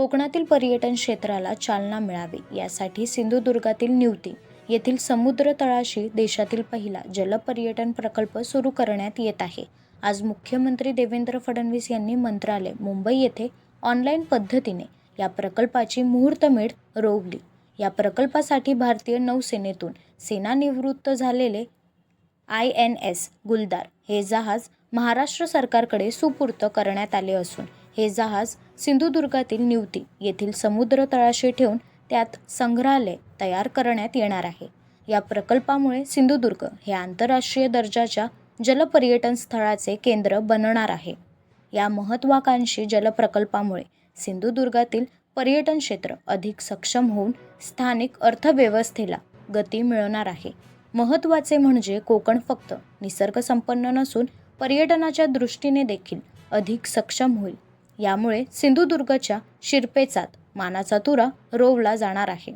कोकणातील पर्यटन क्षेत्राला चालना मिळावी यासाठी सिंधुदुर्गातील निवती येथील समुद्र तळाशी देशातील पहिला जलपर्यटन प्रकल्प सुरू करण्यात येत आहे. आज मुख्यमंत्री देवेंद्र फडणवीस यांनी मंत्रालय मुंबई येथे ऑनलाईन पद्धतीने या प्रकल्पाची मुहूर्तमेढ रोवली. या प्रकल्पासाठी भारतीय नौसेनेतून सेनानिवृत्त झालेले आय एन एस गुलदार हे जहाज महाराष्ट्र सरकारकडे सुपूर्त करण्यात आले असून हे जहाज सिंधुदुर्गातील निवती येथील समुद्र तळाशी ठेवून त्यात संग्रहालय तयार करण्यात येणार आहे. या प्रकल्पामुळे सिंधुदुर्ग हे आंतरराष्ट्रीय दर्जाच्या जलपर्यटन स्थळाचे केंद्र बनणार आहे. या महत्त्वाकांक्षी जलप्रकल्पामुळे सिंधुदुर्गातील पर्यटन क्षेत्र अधिक सक्षम होऊन स्थानिक अर्थव्यवस्थेला गती मिळणार आहे. महत्त्वाचे म्हणजे कोकण फक्त निसर्गसंपन्न नसून पर्यटनाच्या दृष्टीने देखील अधिक सक्षम होईल. यामुळे सिंधुदुर्गच्या शिरपेचात मानाचा तुरा रोवला जाणार आहे.